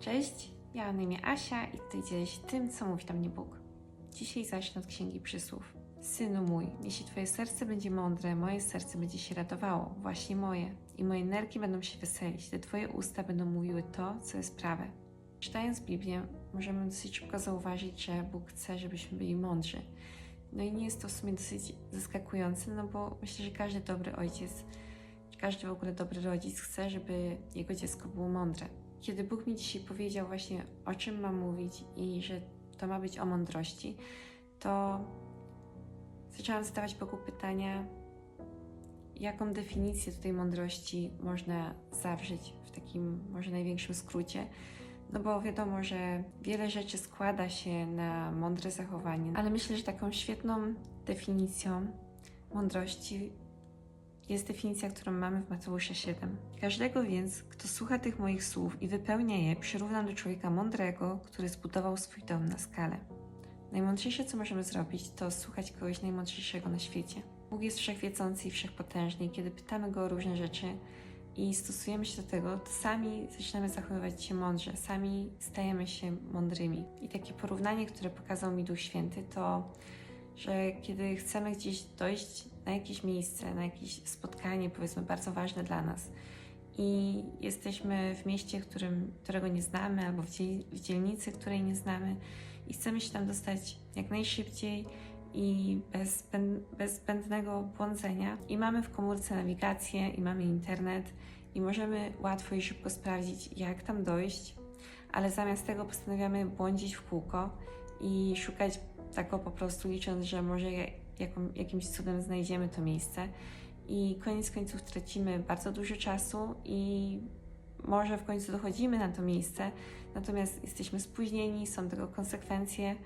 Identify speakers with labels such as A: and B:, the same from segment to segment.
A: Cześć, ja mam na imię Asia i tutaj dzielę się tym, co mówi do mnie Bóg. Dzisiaj zacznę od Księgi Przysłów. Synu mój, jeśli Twoje serce będzie mądre, moje serce będzie się radowało, właśnie moje, i moje nerki będą się weselić, gdy Twoje usta będą mówiły to, co jest prawe. Czytając Biblię, możemy dosyć szybko zauważyć, że Bóg chce, żebyśmy byli mądrzy. No i nie jest to w sumie dosyć zaskakujące, no bo myślę, że każdy dobry ojciec, każdy w ogóle dobry rodzic chce, żeby jego dziecko było mądre. Kiedy Bóg mi dzisiaj powiedział właśnie o czym mam mówić i że to ma być o mądrości, to zaczęłam zadawać Bogu pytania, jaką definicję tutaj mądrości można zawrzeć w takim może największym skrócie. No bo wiadomo, że wiele rzeczy składa się na mądre zachowanie, ale myślę, że taką świetną definicją mądrości jest definicja, którą mamy w Mateusza 7. Każdego więc, kto słucha tych moich słów i wypełnia je, przyrównam do człowieka mądrego, który zbudował swój dom na skale. Najmądrzejsze, co możemy zrobić, to słuchać kogoś najmądrzejszego na świecie. Bóg jest wszechwiedzący i wszechpotężny kiedy pytamy Go o różne rzeczy i stosujemy się do tego, to sami zaczynamy zachowywać się mądrze, sami stajemy się mądrymi. I takie porównanie, które pokazał mi Duch Święty, to że kiedy chcemy gdzieś dojść na jakieś miejsce, na jakieś spotkanie, powiedzmy, bardzo ważne dla nas, i jesteśmy w mieście, którym, którego nie znamy, albo w, dziel, w dzielnicy, której nie znamy, i chcemy się tam dostać jak najszybciej i bez, bez zbędnego błądzenia. I mamy w komórce nawigację, i mamy internet, i możemy łatwo i szybko sprawdzić, jak tam dojść, ale zamiast tego postanawiamy błądzić w kółko i szukać tak o po prostu licząc, że może ja- jaką, jakimś cudem znajdziemy to miejsce i koniec końców tracimy bardzo dużo czasu i może w końcu dochodzimy na to miejsce, natomiast jesteśmy spóźnieni, są tego konsekwencje.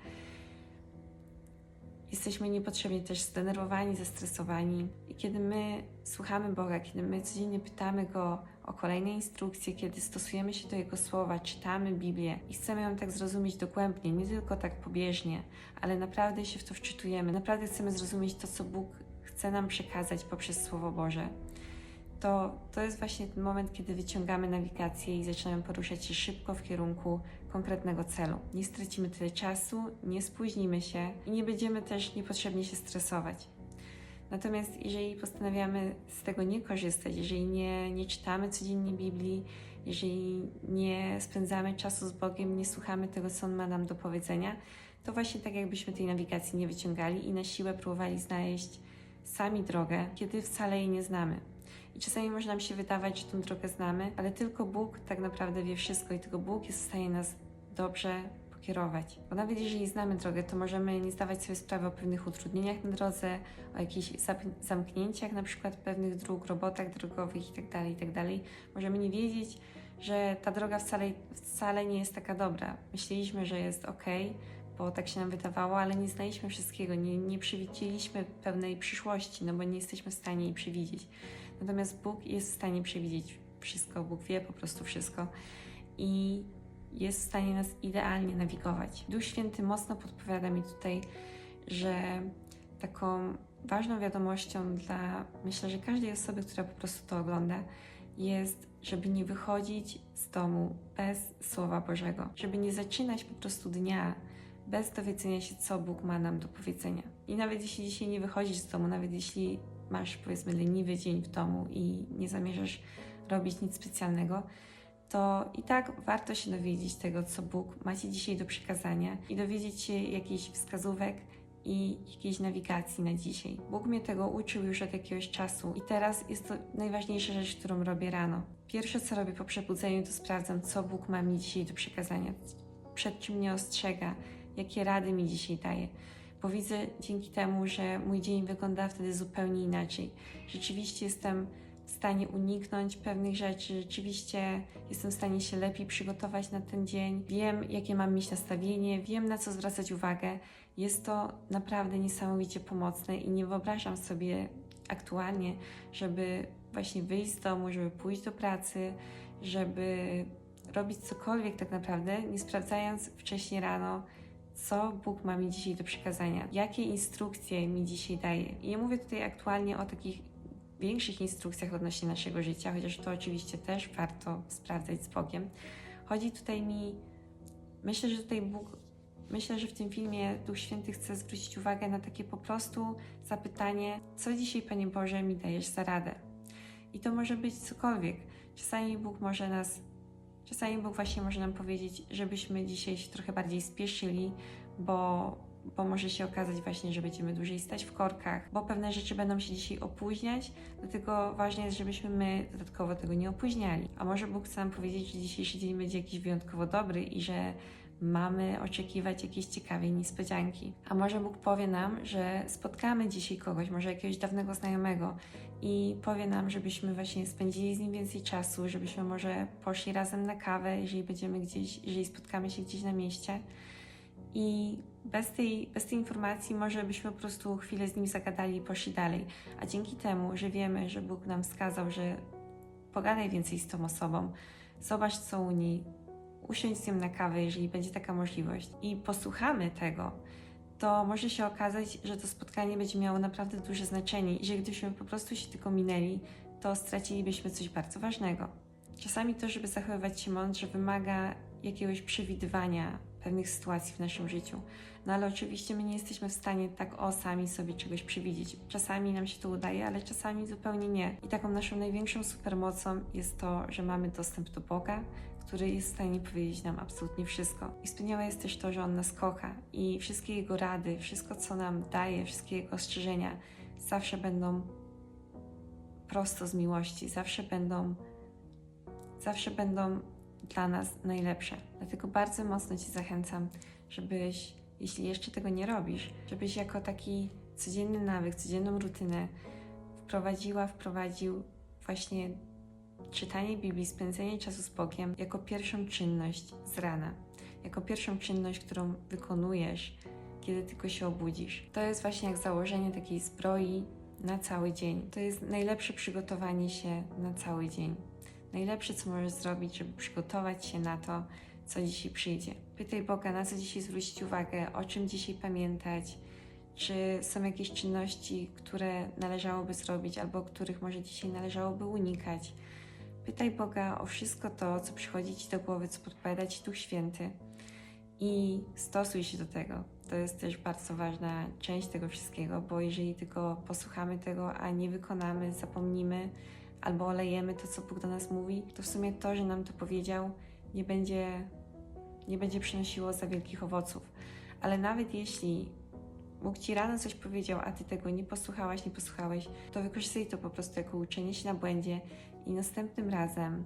A: Jesteśmy niepotrzebnie też zdenerwowani, zestresowani. I kiedy my słuchamy Boga, kiedy my codziennie pytamy Go o kolejne instrukcje, kiedy stosujemy się do Jego słowa, czytamy Biblię i chcemy ją tak zrozumieć dogłębnie, nie tylko tak pobieżnie, ale naprawdę się w to wczytujemy, naprawdę chcemy zrozumieć to, co Bóg chce nam przekazać poprzez Słowo Boże, to to jest właśnie ten moment, kiedy wyciągamy nawigację i zaczynamy poruszać się szybko w kierunku konkretnego celu. Nie stracimy tyle czasu, nie spóźnimy się i nie będziemy też niepotrzebnie się stresować. Natomiast jeżeli postanawiamy z tego nie korzystać, jeżeli nie, nie czytamy codziennie Biblii, jeżeli nie spędzamy czasu z Bogiem, nie słuchamy tego, co On ma nam do powiedzenia, to właśnie tak jakbyśmy tej nawigacji nie wyciągali i na siłę próbowali znaleźć sami drogę, kiedy wcale jej nie znamy. I czasami może nam się wydawać, że tą drogę znamy, ale tylko Bóg tak naprawdę wie wszystko i tylko Bóg jest w stanie nas dobrze pokierować. Bo nawet jeżeli znamy drogę, to możemy nie zdawać sobie sprawy o pewnych utrudnieniach na drodze, o jakichś zamknięciach na przykład pewnych dróg, robotach drogowych itd., itd. Możemy nie wiedzieć, że ta droga wcale, wcale nie jest taka dobra. Myśleliśmy, że jest ok, bo tak się nam wydawało, ale nie znaliśmy wszystkiego, nie, nie przewidzieliśmy pewnej przyszłości, no bo nie jesteśmy w stanie jej przewidzieć. Natomiast Bóg jest w stanie przewidzieć wszystko, Bóg wie po prostu wszystko i jest w stanie nas idealnie nawigować. Duch Święty mocno podpowiada mi tutaj, że taką ważną wiadomością dla, myślę, że każdej osoby, która po prostu to ogląda, jest, żeby nie wychodzić z domu bez Słowa Bożego, żeby nie zaczynać po prostu dnia bez dowiedzenia się, co Bóg ma nam do powiedzenia. I nawet jeśli dzisiaj nie wychodzisz z domu, nawet jeśli masz powiedzmy leniwy dzień w domu i nie zamierzasz robić nic specjalnego, to i tak warto się dowiedzieć tego, co Bóg Ci dzisiaj do przekazania i dowiedzieć się jakichś wskazówek i jakiejś nawigacji na dzisiaj. Bóg mnie tego uczył już od jakiegoś czasu i teraz jest to najważniejsza rzecz, którą robię rano. Pierwsze, co robię po przebudzeniu, to sprawdzam, co Bóg ma mi dzisiaj do przekazania, przed czym mnie ostrzega, jakie rady mi dzisiaj daje. Bo widzę dzięki temu, że mój dzień wygląda wtedy zupełnie inaczej. Rzeczywiście jestem w stanie uniknąć pewnych rzeczy, rzeczywiście jestem w stanie się lepiej przygotować na ten dzień. Wiem, jakie mam mieć nastawienie, wiem, na co zwracać uwagę. Jest to naprawdę niesamowicie pomocne i nie wyobrażam sobie aktualnie, żeby właśnie wyjść z domu, żeby pójść do pracy, żeby robić cokolwiek tak naprawdę, nie sprawdzając wcześniej rano, co Bóg ma mi dzisiaj do przekazania, jakie instrukcje mi dzisiaj daje. I ja mówię tutaj aktualnie o takich większych instrukcjach odnośnie naszego życia, chociaż to oczywiście też warto sprawdzać z Bogiem. Chodzi tutaj mi, myślę, że tutaj Bóg, myślę, że w tym filmie Duch Święty chce zwrócić uwagę na takie po prostu zapytanie, co dzisiaj, Panie Boże, mi dajesz za radę? I to może być cokolwiek. Czasami Bóg może nas, czasami Bóg właśnie może nam powiedzieć, żebyśmy dzisiaj się trochę bardziej spieszyli, bo, bo może się okazać właśnie, że będziemy dłużej stać w korkach, bo pewne rzeczy będą się dzisiaj opóźniać, dlatego ważne jest, żebyśmy my dodatkowo tego nie opóźniali. A może Bóg chce nam powiedzieć, że dzisiejszy dzień będzie jakiś wyjątkowo dobry i że mamy oczekiwać jakiejś ciekawej niespodzianki. A może Bóg powie nam, że spotkamy dzisiaj kogoś, może jakiegoś dawnego znajomego i powie nam, żebyśmy właśnie spędzili z nim więcej czasu, żebyśmy może poszli razem na kawę, jeżeli będziemy gdzieś, jeżeli spotkamy się gdzieś na mieście. I bez tej, bez tej informacji może byśmy po prostu chwilę z nim zagadali i poszli dalej. A dzięki temu, że wiemy, że Bóg nam wskazał, że pogadaj więcej z tą osobą, zobacz co u niej, usiądź z nią na kawę, jeżeli będzie taka możliwość i posłuchamy tego, to może się okazać, że to spotkanie będzie miało naprawdę duże znaczenie i że gdybyśmy po prostu się tylko minęli, to stracilibyśmy coś bardzo ważnego. Czasami to, żeby zachowywać się mądrze, wymaga jakiegoś przewidywania pewnych sytuacji w naszym życiu. No ale oczywiście my nie jesteśmy w stanie tak o sami sobie czegoś przewidzieć. Czasami nam się to udaje, ale czasami zupełnie nie. I taką naszą największą supermocą jest to, że mamy dostęp do Boga, który jest w stanie powiedzieć nam absolutnie wszystko. I wspaniałe jest też to, że On nas kocha i wszystkie Jego rady, wszystko co nam daje, wszystkie Jego ostrzeżenia zawsze będą prosto z miłości, zawsze będą, zawsze będą dla nas najlepsze. Dlatego bardzo mocno Ci zachęcam, żebyś, jeśli jeszcze tego nie robisz, żebyś jako taki codzienny nawyk, codzienną rutynę wprowadziła, wprowadził właśnie czytanie Biblii, spędzenie czasu z Bogiem jako pierwszą czynność z rana, jako pierwszą czynność, którą wykonujesz, kiedy tylko się obudzisz. To jest właśnie jak założenie takiej zbroi na cały dzień. To jest najlepsze przygotowanie się na cały dzień. Najlepsze, co możesz zrobić, żeby przygotować się na to, co dzisiaj przyjdzie. Pytaj Boga, na co dzisiaj zwrócić uwagę, o czym dzisiaj pamiętać, czy są jakieś czynności, które należałoby zrobić, albo których może dzisiaj należałoby unikać. Pytaj Boga o wszystko to, co przychodzi Ci do głowy, co podpowiada Ci Duch Święty i stosuj się do tego. To jest też bardzo ważna część tego wszystkiego, bo jeżeli tylko posłuchamy tego, a nie wykonamy, zapomnimy albo olejemy to, co Bóg do nas mówi, to w sumie to, że nam to powiedział, nie będzie, nie będzie przynosiło za wielkich owoców. Ale nawet jeśli Bóg Ci rano coś powiedział, a Ty tego nie posłuchałaś, nie posłuchałeś, to wykorzystaj to po prostu jako uczenie się na błędzie i następnym razem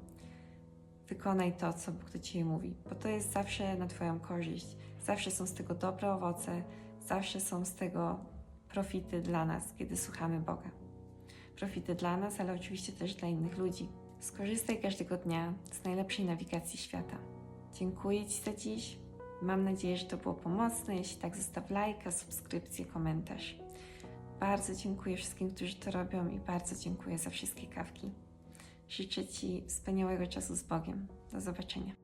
A: wykonaj to, co Bóg do Ciebie mówi, bo to jest zawsze na Twoją korzyść. Zawsze są z tego dobre owoce, zawsze są z tego profity dla nas, kiedy słuchamy Boga. Profity dla nas, ale oczywiście też dla innych ludzi. Skorzystaj każdego dnia z najlepszej nawigacji świata. Dziękuję Ci za dziś. Mam nadzieję, że to było pomocne. Jeśli tak, zostaw lajka, subskrypcję, komentarz. Bardzo dziękuję wszystkim, którzy to robią i bardzo dziękuję za wszystkie kawki. Życzę Ci wspaniałego czasu z Bogiem. Do zobaczenia.